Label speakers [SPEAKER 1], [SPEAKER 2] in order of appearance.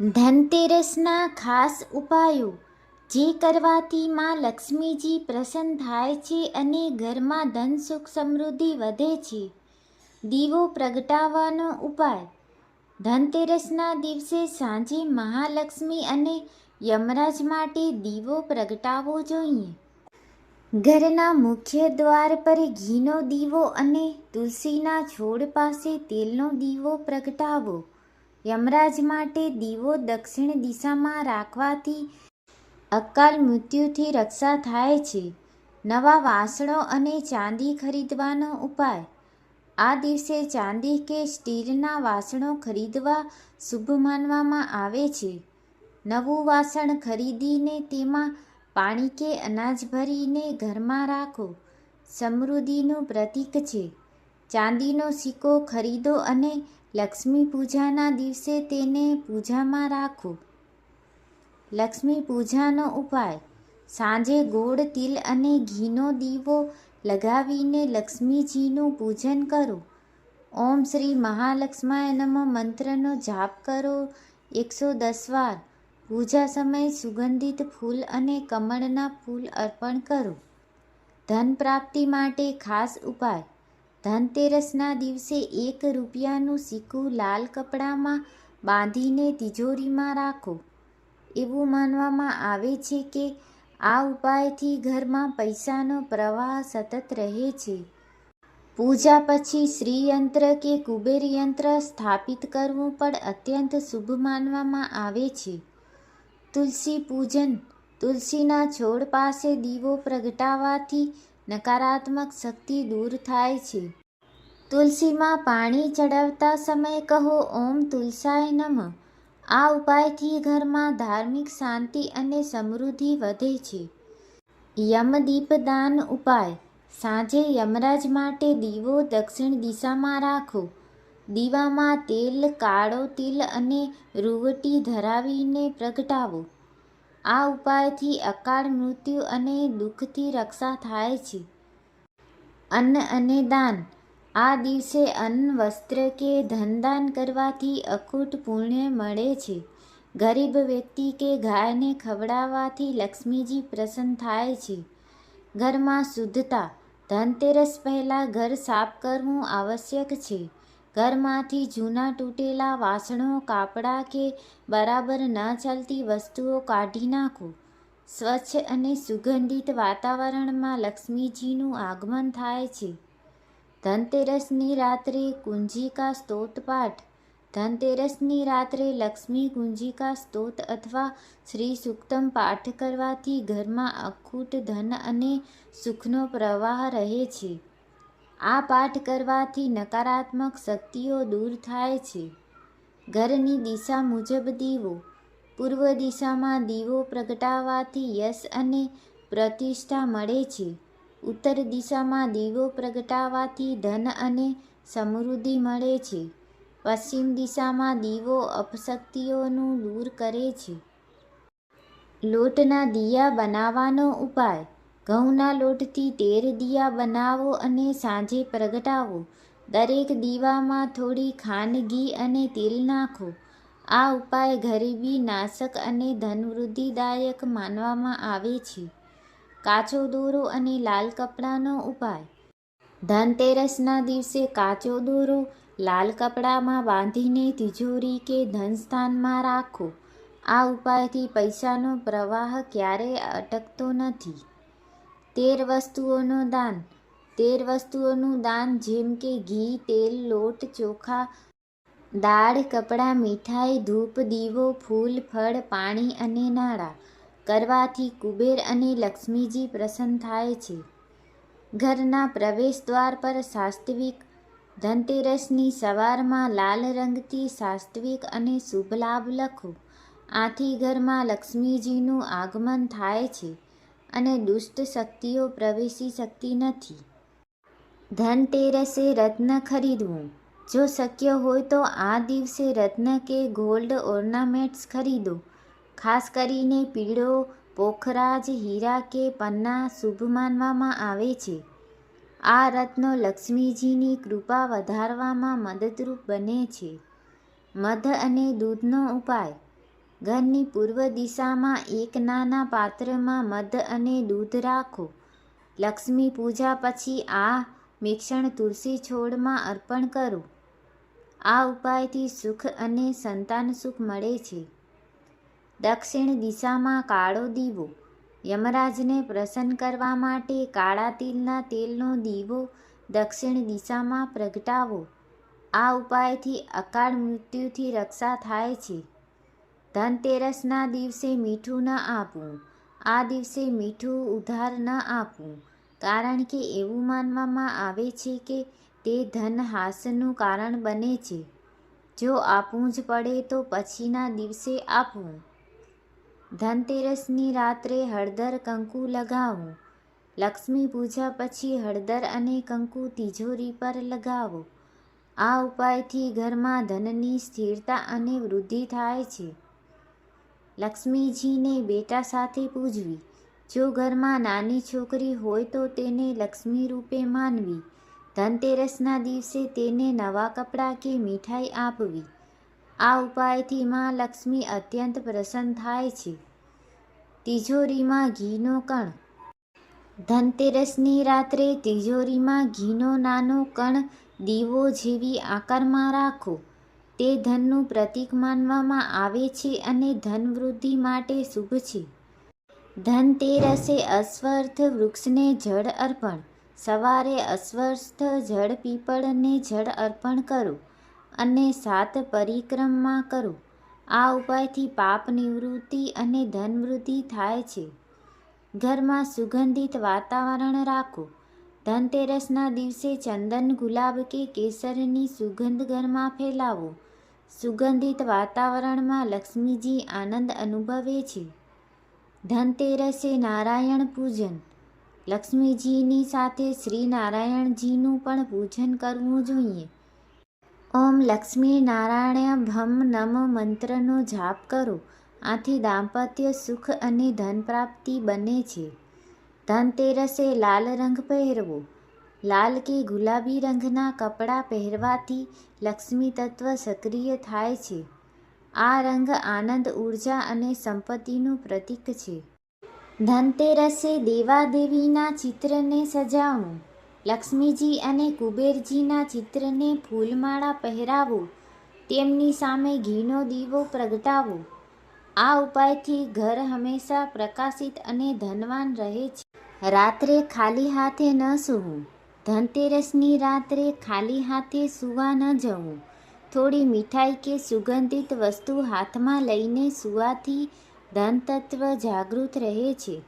[SPEAKER 1] ધનતેરસના ખાસ ઉપાયો. જે કરવાથી માં લક્ષ્મીજી પ્રસન્ન થાય છે અને ઘરમાં ધન સુખ સમૃદ્ધિ વધે છે. દીવો પ્રગટાવવાનો ઉપાય. ધનતેરસના દિવસે સાંજે મહાલક્ષ્મી અને યમરાજ માટે દીવો પ્રગટાવવો જોઈએ. ઘરના મુખ્ય દ્વાર પર ઘીનો દીવો અને તુલસીના છોડ પાસે તેલનો દીવો પ્રગટાવો. યમરાજ માટે દીવો દક્ષિણ દિશામાં રાખવાથી અકાલ મૃત્યુથી રક્ષા થાય છે. નવા વાસણો અને ચાંદી ખરીદવાનો ઉપાય. આ દિવસે ચાંદી કે સ્ટીલના વાસણો ખરીદવા શુભ માનવામાં આવે છે. નવું વાસણ ખરીદીને તેમાં પાણી કે અનાજ ભરીને ઘરમાં રાખો. સમૃદ્ધિનું પ્રતીક છે. ચાંદીનો સિક્કો ખરીદો અને લક્ષ્મી પૂજાના દિવસે તેને પૂજામાં રાખો. લક્ષ્મી પૂજાનો ઉપાય. સાંજે ગોળ, તિલ અને ઘીનો દીવો લગાવીને લક્ષ્મીજીનું પૂજન કરો. ઓમ શ્રી મહાલક્ષ્માય નમ મંત્રનો જાપ કરો એકસો દસ વાર. પૂજા સમયે સુગંધિત ફૂલ અને કમળના ફૂલ અર્પણ કરો. ધન પ્રાપ્તિ માટે ખાસ ઉપાય. ધનતેરસના દિવસે એક રૂપિયાનું સિક્કું લાલ કપડામાં બાંધીને તિજોરીમાં રાખો. એવું માનવામાં આવે છે કે આ ઉપાયથી ઘરમાં પૈસાનો પ્રવાહ સતત રહે છે. પૂજા પછી શ્રીયંત્ર કે કુબેર યંત્ર સ્થાપિત કરવું પણ અત્યંત શુભ માનવામાં આવે છે. તુલસી પૂજન, તુલસીના છોડ પાસે દીવો પ્રગટાવવાથી નકારાત્મક શક્તિ દૂર થાય છે. તુલસીમાં પાણી ચડાવતા સમયે કહો, ઓમ તુલસાય નમઃ. આ ઉપાયથી ઘરમાં ધાર્મિક શાંતિ અને સમૃદ્ધિ વધે છે. યમદીપદાન ઉપાય. સાંજે યમરાજ માટે દીવો દક્ષિણ દિશામાં રાખો. દીવામાં તેલ, કાળો તિલ અને રૂવટી ધરાવીને પ્રગટાવો. આ ઉપાયથી અકાળ મૃત્યુ અને દુઃખથી રક્ષા થાય છે. અન્ન અને દાન. આ દિવસે અન્ન વસ્ત્ર કે ધનદાન કરવાથી અખૂટ પુણ્ય મળે છે. ગરીબ વ્યક્તિ કે ગાયને ખવડાવવાથી લક્ષ્મીજી પ્રસન્ન થાય છે. ઘરમાં શુદ્ધતા. ધનતેરસ પહેલાં ઘર સાફ કરવું આવશ્યક છે. ઘરમાંથી જૂના તૂટેલા વાસણો, કાપડાં કે બરાબર ન ચાલતી વસ્તુઓ કાઢી નાખો. સ્વચ્છ અને સુગંધિત વાતાવરણમાં લક્ષ્મીજીનું આગમન થાય છે. ધનતેરસની રાત્રે કુંજિકા સ્તોતપાઠ ધનતેરસની રાત્રે લક્ષ્મી કુંજિકા સ્તોત અથવા શ્રી સુક્તમ પાઠ કરવાથી ઘરમાં અખૂટ ધન અને સુખનો પ્રવાહ રહે છે. આ પાઠ કરવાથી નકારાત્મક શક્તિઓ દૂર થાય છે. ઘરની દિશા મુજબ દીવો. પૂર્વ દિશામાં દીવો પ્રગટાવવાથી યશ અને પ્રતિષ્ઠા મળે છે. ઉત્તર દિશામાં દીવો પ્રગટાવવાથી ધન અને સમૃદ્ધિ મળે છે. પશ્ચિમ દિશામાં દીવો અપશક્તિઓનું દૂર કરે છે. લોટના દિયા બનાવવાનો ઉપાય. ઘઉંના લોટથી તેર દિયા બનાવો અને સાંજે પ્રગટાવો. દરેક દીવામાં થોડી ઘી અને તેલ નાખો. આ ઉપાય ગરીબી, નાશક અને ધનવૃદ્ધિદાયક માનવામાં આવે છે. કાચો દોરો અને લાલ કપડાનો ઉપાય. ધનતેરસના દિવસે કાચો દોરો લાલ કપડામાં બાંધીને તિજોરી કે ધનસ્થાનમાં રાખો. આ ઉપાયથી પૈસાનો પ્રવાહ ક્યારેય અટકતો નથી. તેર વસ્તુઓનું દાન. તેર વસ્તુઓનું દાન જેમ કે ઘી, તેલ, લોટ, ચોખા, દાળ, કપડાં, મીઠાઈ, ધૂપ, દીવો, ફૂલ, ફળ, પાણી અને નાણાં કરવાથી કુબેર અને લક્ષ્મીજી પ્રસન્ન થાય છે. ઘરના પ્રવેશ દ્વાર પર સાસ્તવિક ધનતેરસની સવારમાં લાલ રંગથી સાસ્તવિક અને શુભ લાભ લખો. આથી ઘરમાં લક્ષ્મીજીનું આગમન થાય છે. અને દુષ્ટ શક્તિઓ પ્રવેશી શકતી નથી. ધનતેરસે રત્ન ખરીદવું. જો શક્ય હોય તો આ દિવસે રત્ન કે ગોલ્ડ ઓર્નામેન્ટ્સ ખરીદો. ખાસ કરીને પીળો, પોખરાજ, હીરા કે પન્ના શુભ માનવામાં આવે છે. આ રત્નો લક્ષ્મીજીની કૃપા વધારવામાં મદદરૂપ બને છે. મધ અને દૂધનો ઉપાય. ઘરની પૂર્વ દિશામાં એક નાના પાત્રમાં મધ અને દૂધ રાખો. લક્ષ્મી પૂજા પછી આ મિશ્રણ તુલસી છોડમાં અર્પણ કરો. આ ઉપાયથી સુખ અને સંતાન સુખ મળે છે. દક્ષિણ દિશામાં કાળો દીવો. યમરાજને પ્રસન્ન કરવા માટે કાળા તિલના તેલનો દીવો દક્ષિણ દિશામાં પ્રગટાવો. આ ઉપાયથી અકાળ મૃત્યુથી રક્ષા થાય છે. ધનતેરસના દિવસે મીઠું ન આપવું આ દિવસે મીઠું ઉધાર ન આપવું કારણ કે એવું માનવામાં આવે છે કે તે ધન હાસનું કારણ બને છે. જો આપવું જ પડે તો પછીના દિવસે આપવું ધનતેરસની રાત્રે હળદર કંકુ લગાવવું લક્ષ્મી પૂજા પછી હળદર અને કંકુ તિજોરી પર લગાવો. આ ઉપાયથી ઘરમાં ધનની સ્થિરતા અને વૃદ્ધિ થાય છે. લક્ષ્મીજીને બેટા સાથે પૂજવી. જો ઘરમાં નાની છોકરી હોય તો તેને લક્ષ્મી રૂપે માનવી. ધનતેરસના દિવસે તેને નવા કપડાં કે મીઠાઈ આપવી. આ ઉપાયથી માં લક્ષ્મી અત્યંત પ્રસન્ન થાય છે. તિજોરીમાં ઘીનો કણ. ધનતેરસની રાત્રે તિજોરીમાં ઘીનો નાનો કણ દીવો જેવી આકારમાં રાખો. તે ધનનું પ્રતીક માનવામાં આવે છે અને ધનવૃદ્ધિ માટે શુભ છે. ધનતેરસે અશ્વર્થ વૃક્ષને જળ અર્પણ. સવારે અશ્વસ્થ જળ પીપળને જળ અર્પણ કરો અને સાત પરિક્રમા કરો. આ ઉપાયથી પાપ નિવૃત્તિ અને ધનવૃદ્ધિ થાય છે. ઘરમાં સુગંધિત વાતાવરણ રાખો. ધનતેરસના દિવસે ચંદન ગુલાબ કે કેસરની સુગંધ ઘરમાં ફેલાવો. સુગંધિત વાતાવરણમાં લક્ષ્મીજી આનંદ અનુભવે છે. ધનતેરસે નારાયણ પૂજન. લક્ષ્મીજીની સાથે શ્રી નારાયણજીનું પણ પૂજન કરવું જોઈએ. ઓમ લક્ષ્મી નારાયણ ભમ નમ મંત્રનો જાપ કરો. આથી દાંપત્ય સુખ અને ધન પ્રાપ્તિ બને છે. ધનતેરસે લાલ રંગ પહેરવો. લાલ કે ગુલાબી રંગના કપડાં પહેરવાથી લક્ષ્મી તત્વ સક્રિય થાય છે. આ રંગ આનંદ, ઊર્જા અને સંપત્તિનું પ્રતીક છે. ધનતેરસે દેવાદેવીના ચિત્રને સજાવવું લક્ષ્મીજી અને કુબેરજીના ચિત્રને ફૂલમાળા પહેરાવો. તેમની સામે ઘીનો દીવો પ્રગટાવો. આ ઉપાયથી ઘર હંમેશા પ્રકાશિત અને ધનવાન રહે છે. રાત્રે ખાલી હાથે ન સૂવું. ધનતેરસની રાત્રે ખાલી હાથે સૂવા ન જવું. થોડી મીઠાઈ કે સુગંધિત વસ્તુ હાથમાં લઈને સૂવાથી ધનતત્વ જાગૃત રહે છે.